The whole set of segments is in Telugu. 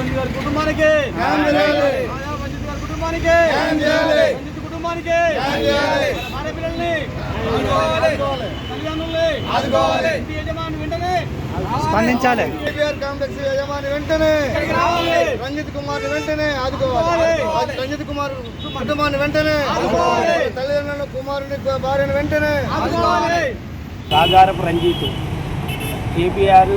బంజిత్ గారి కుటుంబానికి. బంజిత్ గారి కుటుంబానికి. బంజిత్ కుటుంబానికి. ఆడపిల్లల్ని తల్లిదండ్రుల్ని యజమాని వెంటనే స్పందించాలి. కాంప్లెక్స్ యజమాని వెంటనే రంజిత్ కుమార్ వెంటనే ఆదుకోవాలి. రంజిత్ కుమార్ కుటుంబాన్ని వెంటనే తల్లిదండ్రులను కుమారుని భార్యను వెంటనే సాగారపు రంజిత్ కేపీఆర్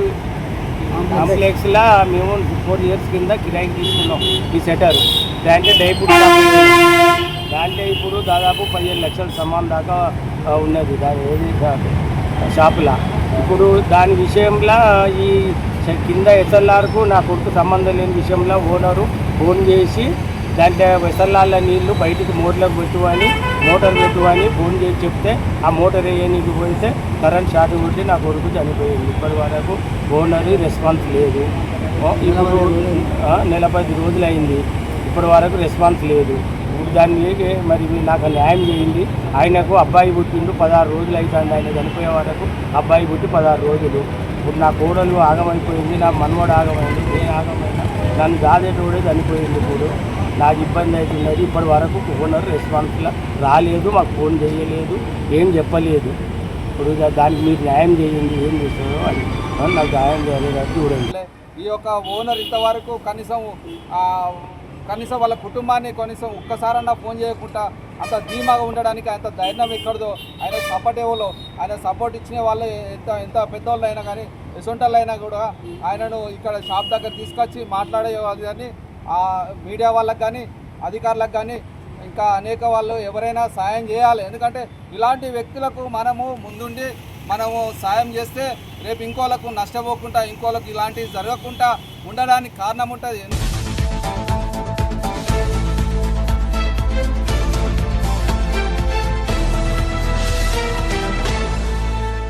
కాంప్లెక్స్లో మేము ఫోర్ ఇయర్స్ కింద కిరాయికి తీసుకున్నాం ఈ సెటర్. దాంట్లో డైపుడ్ దాంట్లో ఇప్పుడు దాదాపు పదిహేను లక్షల సమాన్ దాకా ఉన్నది. దాని ఏది షాపులో. ఇప్పుడు దాని విషయంలో ఈ కింద ఎస్ఎల్ఆర్కు నా కొడుకు సంబంధం లేని విషయంలో ఓనరు ఫోన్ చేసి దాంట్లో వెసల్లాళ్ళ నీళ్ళు బయటికి మోటార్లకు పెట్టువని మోటార్ పెట్టువని ఫోన్ చేసి చెప్తే ఆ మోటార్ వేయనీకి పోతే కరెంట్ షార్ట్ కొట్టి నా కొడుకు చనిపోయింది. ఇప్పటి వరకు ఓనర్ రెస్పాన్స్ లేదు. ఇప్పుడు నెల పది రోజులు అయింది. ఇప్పటి వరకు రెస్పాన్స్ లేదు. ఇప్పుడు దాన్ని మరి నాకు న్యాయం చేయండి. ఆయనకు అబ్బాయి పుట్టిండు పదహారు రోజులు అవుతుంది ఆయన చనిపోయే వరకు అబ్బాయి పుట్టి పదహారు రోజులు. ఇప్పుడు నా కోడలు ఆగమైపోయింది నా మనవడు ఆగమైంది నేను ఆగమైనా నన్ను దాదేటోడే చనిపోయింది ఇప్పుడు. నాకు ఇబ్బంది అవుతున్నది. ఇప్పటి వరకు ఓనర్ రెస్పాన్స్లో రాలేదు మాకు ఫోన్ చేయలేదు ఏం చెప్పలేదు. ఇప్పుడు దానికి మీరు న్యాయం చేయండి ఏం చేస్తారో అని. నాకు న్యాయం చేయలేదు చూడండి. ఈ యొక్క ఓనర్ ఇంతవరకు కనీసం కనీసం వాళ్ళ కుటుంబాన్ని కనీసం ఒక్కసారన్నా ఫోన్ చేయకుండా అంత ధీమాగా ఉండడానికి అంత ధైర్యం ఎక్కడదో ఆయన సపోర్ట్ ఎవరో ఆయన సపోర్ట్ ఇచ్చిన వాళ్ళు ఎంత ఎంత పెద్దవాళ్ళు అయినా కానీ ఎసొంటోళ్ళు అయినా కూడా ఆయనను ఇక్కడ షాప్ దగ్గర తీసుకొచ్చి మాట్లాడే కానీ మీడియా వాళ్ళకి కానీ అధికారులకు కానీ ఇంకా అనేక వాళ్ళు ఎవరైనా సాయం చేయాలి. ఎందుకంటే ఇలాంటి వ్యక్తులకు మనము ముందుండి మనము సాయం చేస్తే రేపు ఇంకోలకు నష్టపోకుండా ఇంకోలకు ఇలాంటివి జరగకుండా ఉండడానికి కారణం ఉంటుంది.